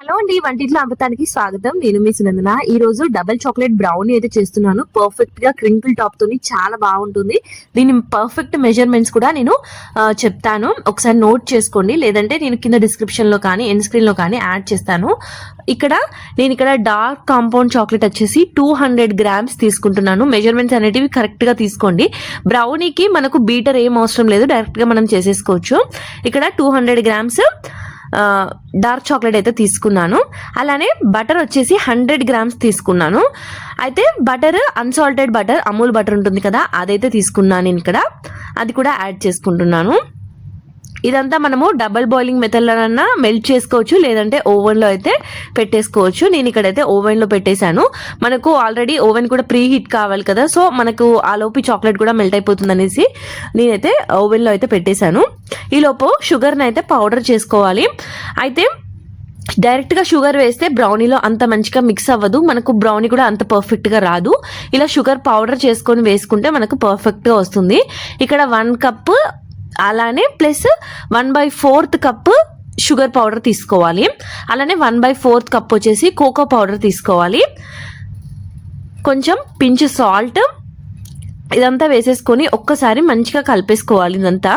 Hello అండి వంటింట్లో అమృతానికి స్వాగతం. నేను మీ సునందన. ఈ రోజు డబల్ చాక్లెట్ బ్రౌనీ అయితే చేస్తున్నాను. పర్ఫెక్ట్గా క్రింకిల్ టాప్ తోని చాలా బాగుంటుంది. దీని పర్ఫెక్ట్ మెజర్మెంట్స్ కూడా నేను చెప్తాను. ఒకసారి నోట్ చేసుకోండి. లేదంటే నేను కింద డిస్క్రిప్షన్లో కానీ ఎండ్ స్క్రీన్లో కానీ యాడ్ చేస్తాను. ఇక్కడ నేను ఇక్కడ డార్క్ కాంపౌండ్ చాక్లెట్ వచ్చేసి టూ హండ్రెడ్ గ్రామ్స్ తీసుకుంటున్నాను. మెజర్మెంట్స్ అనేటివి కరెక్ట్గా తీసుకోండి. బ్రౌనీకి మనకు బీటర్ ఏం అవసరం లేదు. డైరెక్ట్గా మనం చేసేసుకోవచ్చు. ఇక్కడ two hundred grams dark chocolate అయితే తీసుకున్నాను. అలానే బటర్ వచ్చేసి హండ్రెడ్ గ్రామ్స్ తీసుకున్నాను. అయితే butter unsalted butter Amul butter ఉంటుంది కదా అదైతే తీసుకున్నాను నేను ఇక్కడ. అది కూడా యాడ్ చేసుకుంటున్నాను. ఇదంతా మనము డబల్ బాయిలింగ్ మెథడ్లోనన్నా మెల్ట్ చేసుకోవచ్చు లేదంటే ఓవెన్లో అయితే పెట్టేసుకోవచ్చు. నేను ఇక్కడైతే ఓవెన్లో పెట్టేశాను. మనకు ఆల్రెడీ ఓవెన్ కూడా ప్రీ హీట్ కావాలి కదా సో మనకు ఆ లోపు చాక్లెట్ కూడా మెల్ట్ అయిపోతుంది అనేసి నేనైతే ఓవెన్లో అయితే పెట్టేశాను. ఈ షుగర్ని అయితే పౌడర్ చేసుకోవాలి. అయితే డైరెక్ట్గా షుగర్ వేస్తే బ్రౌనీలో అంత మంచిగా మిక్స్ అవ్వదు. మనకు బ్రౌనీ కూడా అంత పర్ఫెక్ట్గా రాదు. ఇలా షుగర్ పౌడర్ చేసుకొని వేసుకుంటే మనకు పర్ఫెక్ట్గా వస్తుంది. ఇక్కడ వన్ కప్ అలానే plus one by fourth cup sugar powder తీసుకోవాలి. అలానే వన్ బై ఫోర్త్ కప్ వచ్చేసి కోకో పౌడర్ తీసుకోవాలి. కొంచెం పించ్ సాల్ట్ ఇదంతా వేసేసుకొని ఒక్కసారి మంచిగా కలిపేసుకోవాలి ఇదంతా.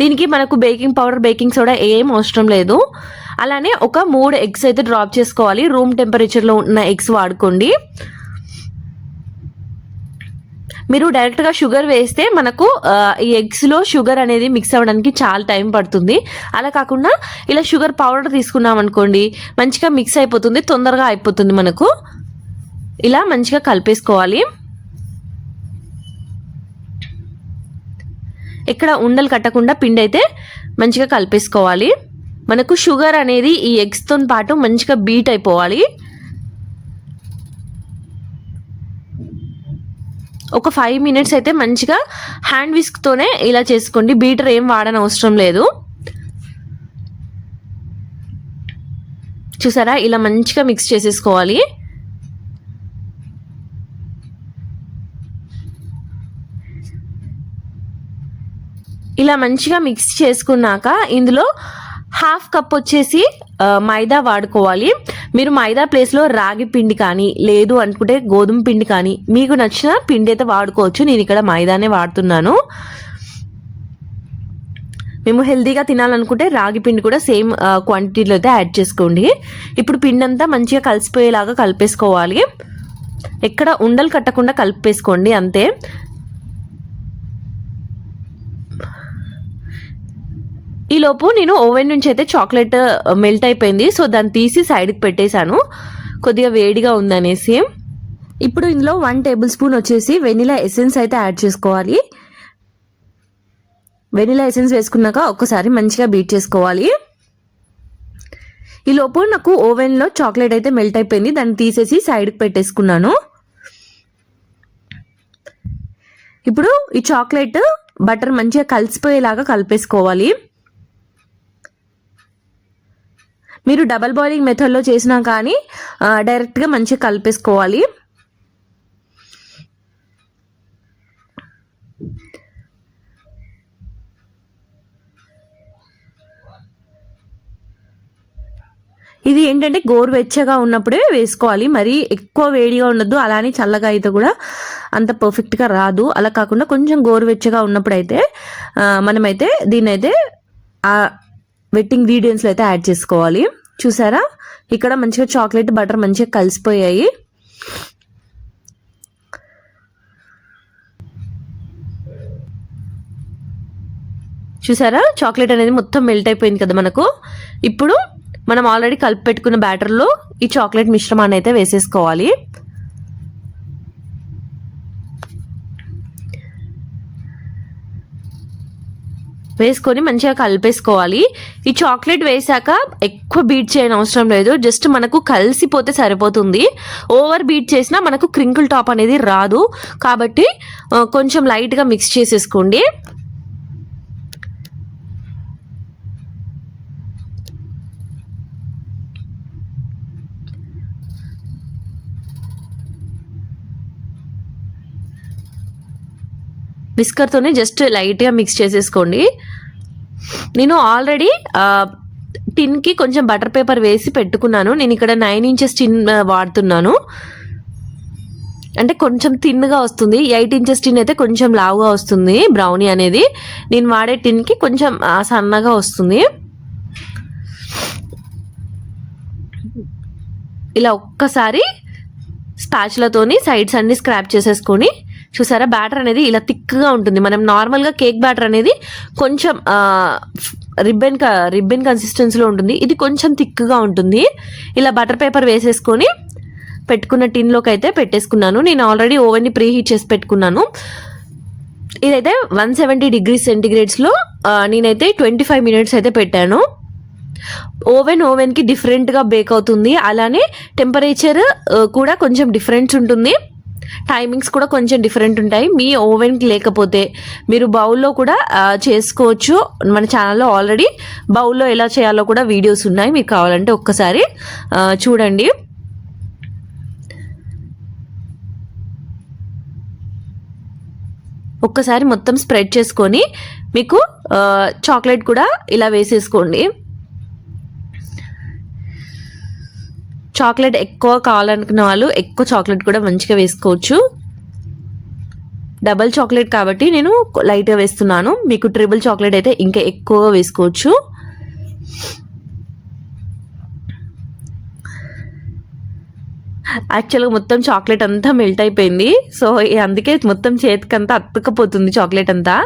దీనికి మనకు బేకింగ్ పౌడర్ బేకింగ్ సోడా ఏం అవసరం లేదు. అలానే ఒక మూడు ఎగ్స్ అయితే డ్రాప్ చేసుకోవాలి. రూమ్ టెంపరేచర్లో ఉన్న ఎగ్స్ వాడుకోండి. మీరు డైరెక్ట్గా షుగర్ వేస్తే మనకు ఈ ఎగ్స్లో షుగర్ అనేది మిక్స్ అవ్వడానికి చాలా టైం పడుతుంది. అలా కాకుండా ఇలా షుగర్ పౌడర్ తీసుకున్నాం అనుకోండి మంచిగా మిక్స్ అయిపోతుంది తొందరగా అయిపోతుంది మనకు. ఇలా మంచిగా కలిపేసుకోవాలి. ఇక్కడ ఉండలు కట్టకుండా పిండి అయితే మంచిగా కలిపేసుకోవాలి. మనకు షుగర్ అనేది ఈ ఎగ్స్తో పాటు మంచిగా బీట్ అయిపోవాలి. ఒక ఫైవ్ మినిట్స్ అయితే మంచిగా హ్యాండ్ విస్క్తోనే ఇలా చేసుకోండి. బీటర్ ఏం వాడని అవసరం లేదు. చూసారా? ఇలా మంచిగా మిక్స్ చేసేసుకోవాలి. ఇలా మంచిగా మిక్స్ చేసుకున్నాక ఇందులో హాఫ్ కప్ వచ్చేసి మైదా వాడుకోవాలి. మీరు మైదా ప్లేస్లో రాగి పిండి కానీ లేదు అనుకుంటే గోధుమ పిండి కానీ మీకు నచ్చిన పిండి అయితే వాడుకోవచ్చు. నేను ఇక్కడ మైదానే వాడుతున్నాను. మేము హెల్తీగా తినాలనుకుంటే రాగి పిండి కూడా సేమ్ క్వాంటిటీలో అయితే యాడ్ చేసుకోండి. ఇప్పుడు పిండి అంతా మంచిగా కలిసిపోయేలాగా కలిపేసుకోవాలి. ఎక్కడ ఉండలు కట్టకుండా కలిపేసుకోండి అంతే. ఈలోపు నేను ఓవెన్ నుంచి అయితే చాక్లెట్ మెల్ట్ అయిపోయింది. సో దాన్ని తీసి సైడ్కి పెట్టేశాను. కొద్దిగా వేడిగా ఉందనేసి. ఇప్పుడు ఇందులో వన్ టేబుల్ స్పూన్ వచ్చేసి వెనిలా ఎసెన్స్ అయితే యాడ్ చేసుకోవాలి. వెనిలా ఎసెన్స్ వేసుకున్నాక ఒక్కసారి మంచిగా బీట్ చేసుకోవాలి. ఈ లోపు నాకు ఓవెన్లో చాక్లెట్ అయితే మెల్ట్ అయిపోయింది. దాన్ని తీసేసి సైడ్కి పెట్టేసుకున్నాను. ఇప్పుడు ఈ చాక్లెట్ బటర్ మంచిగా కలిసిపోయేలాగా కలిపేసుకోవాలి. మీరు డబల్ బాయిలింగ్ మెథడ్లో చేసినా కానీ డైరెక్ట్గా మంచిగా కలిపేసుకోవాలి. ఇది ఏంటంటే గోరువెచ్చగా ఉన్నప్పుడే వేసుకోవాలి. మరి ఎక్కువ వేడిగా ఉండదు అలానే చల్లగా అయితే కూడా అంత పర్ఫెక్ట్గా రాదు. అలా కాకుండా కొంచెం గోరువెచ్చగా ఉన్నప్పుడైతే మనమైతే దీన్నైతే వెట్టింగ్ వీడియోస్లో అయితే యాడ్ చేసుకోవాలి. చూసారా? ఇక్కడ మంచిగా చాక్లెట్ బటర్ మంచిగా కలిసిపోయాయి. చూసారా? చాక్లెట్ అనేది మొత్తం మెల్ట్ అయిపోయింది కదా మనకు. ఇప్పుడు మనం ఆల్రెడీ కలిపి పెట్టుకున్న బ్యాటర్లో ఈ చాక్లెట్ మిశ్రమాన్ని అయితే వేసేసుకోవాలి. వేసుకొని మంచిగా కలిపేసుకోవాలి. ఈ చాక్లెట్ వేసాక ఎక్కువ బీట్ చేయని అవసరం లేదు. జస్ట్ మనకు కలిసిపోతే సరిపోతుంది. ఓవర్ బీట్ చేసినా మనకు క్రింకుల్ టాప్ అనేది రాదు. కాబట్టి కొంచెం లైట్గా మిక్స్ చేసేసుకోండి. విస్కర్తోనే జస్ట్ లైట్గా మిక్స్ చేసేసుకోండి. నేను ఆల్రెడీ టిన్కి కొంచెం బటర్ పేపర్ వేసి పెట్టుకున్నాను. నేను ఇక్కడ నైన్ ఇంచెస్ టిన్ వాడుతున్నాను. అంటే కొంచెం థిన్గా వస్తుంది. ఎయిట్ ఇంచెస్ టిన్ అయితే కొంచెం లావుగా వస్తుంది బ్రౌనీ అనేది. నేను వాడే టిన్కి కొంచెం ఆ, సన్నగా వస్తుంది. ఇలా ఒక్కసారి స్పాచ్లతోని సైడ్స్ అన్ని స్క్రాప్ చేసేసుకొని చూసారా? బ్యాటర్ అనేది ఇలా థిక్గా ఉంటుంది. మనం నార్మల్గా కేక్ బ్యాటర్ అనేది కొంచెం రిబ్బన్ రిబ్బన్ కన్సిస్టెన్సీలో ఉంటుంది. ఇది కొంచెం థిక్గా ఉంటుంది. ఇలా బటర్ పేపర్ వేసేసుకొని పెట్టుకున్న టిన్లోకి అయితే పెట్టేసుకున్నాను. నేను ఆల్రెడీ ఓవెన్ని ప్రీ హీట్ చేసి పెట్టుకున్నాను. ఇదైతే వన్ సెవెంటీ డిగ్రీ సెంటిగ్రేడ్స్లో నేనైతే ట్వంటీ ఫైవ్ మినిట్స్ అయితే పెట్టాను. ఓవెన్ ఓవెన్కి డిఫరెంట్గా బేక్ అవుతుంది. అలానే టెంపరేచర్ కూడా కొంచెం డిఫరెన్స్ ఉంటుంది. టైమింగ్స్ కూడా కొంచెం డిఫరెంట్ ఉంటాయి. మీ ఓవెన్కి లేకపోతే మీరు బౌల్లో కూడా చేసుకోవచ్చు. మన ఛానల్లో ఆల్రెడీ బౌల్లో ఎలా చేయాలో కూడా వీడియోస్ ఉన్నాయి. మీకు కావాలంటే ఒక్కసారి చూడండి. ఒక్కసారి మొత్తం స్ప్రెడ్ చేసుకొని మీకు చాక్లెట్ కూడా ఇలా వేసేసుకోండి. చాక్లెట్ ఎక్కువ కావాలనుకున్న వాళ్ళు ఎక్కువ చాక్లెట్ కూడా మంచిగా వేసుకోవచ్చు. డబల్ చాక్లెట్ కాబట్టి నేను లైట్గా వేస్తున్నాను. మీకు ట్రిపుల్ చాక్లెట్ అయితే ఇంకా ఎక్కువగా వేసుకోవచ్చు. యాక్చువల్గా మొత్తం చాక్లెట్ అంతా మెల్ట్ అయిపోయింది. సో అందుకే మొత్తం చేతికంతా అతుక్కపోతుంది చాక్లెట్ అంతా.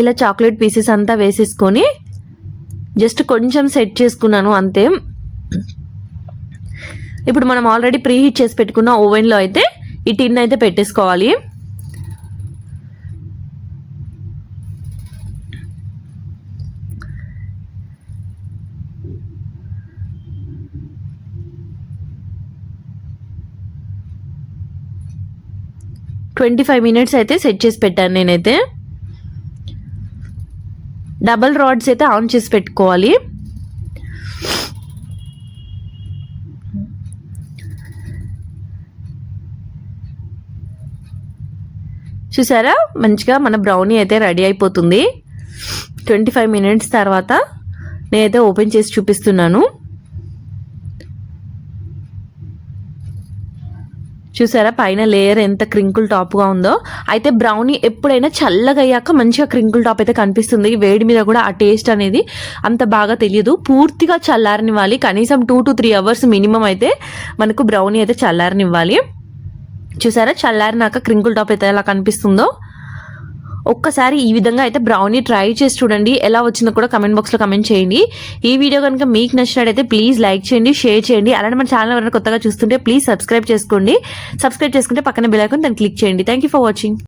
ఇలా చాక్లెట్ పీసెస్ అంతా వేసేసుకొని జస్ట్ కొంచెం సెట్ చేసుకున్నాను అంతే. ఇప్పుడు మనం ఆల్రెడీ ప్రీ హీట్ చేసి పెట్టుకున్న ఓవెన్లో అయితే ఈ టిన్ అయితే పెట్టేసుకోవాలి. ట్వంటీ ఫైవ్ మినిట్స్ అయితే సెట్ చేసి పెట్టాను నేనైతే. డబల్ రాడ్స్ అయితే ఆన్ చేసి పెట్టుకోవాలి. చూసారా? మంచిగా మన బ్రౌనీ అయితే రెడీ అయిపోతుంది. ట్వంటీ ఫైవ్ మినిట్స్ తర్వాత నేనైతే ఓపెన్ చేసి చూపిస్తున్నాను. చూసారా? పైన లేయర్ ఎంత క్రింకుల్ టాప్గా ఉందో. అయితే బ్రౌనీ ఎప్పుడైనా చల్లగా అయ్యాక మంచిగా క్రింకుల్ టాప్ అయితే కనిపిస్తుంది. వేడి మీద కూడా ఆ టేస్ట్ అనేది అంత బాగా తెలియదు. పూర్తిగా చల్లారనివ్వాలి. కనీసం two to three hours minimum అయితే మనకు బ్రౌనీ అయితే చల్లారనివ్వాలి. చూసారా? చల్లారినాక క్రింకుల్ టాప్ అయితే ఎలా కనిపిస్తుందో. ఒక్కసారి ఈ విధంగా అయితే బ్రౌనీ ట్రై చేసి చూడండి. ఎలా వచ్చిందో కూడా కమెంట్ బాక్స్లో కమెంట్ చేయండి. ఈ వీడియో కనుక మీకు నచ్చినట్టయితే ప్లీజ్ లైక్ చేయండి షేర్ చేయండి. అలానే మన ఛానల్ ఎవరైనా కొత్తగా చూస్తుంటే ప్లీజ్ సబ్స్క్రైబ్ చేసుకోండి. సబ్స్క్రైబ్ చేసుకుంటే పక్కన బెల్ ఐకాన్ దాన్ని క్లిక్ చేయండి. Thank you for watching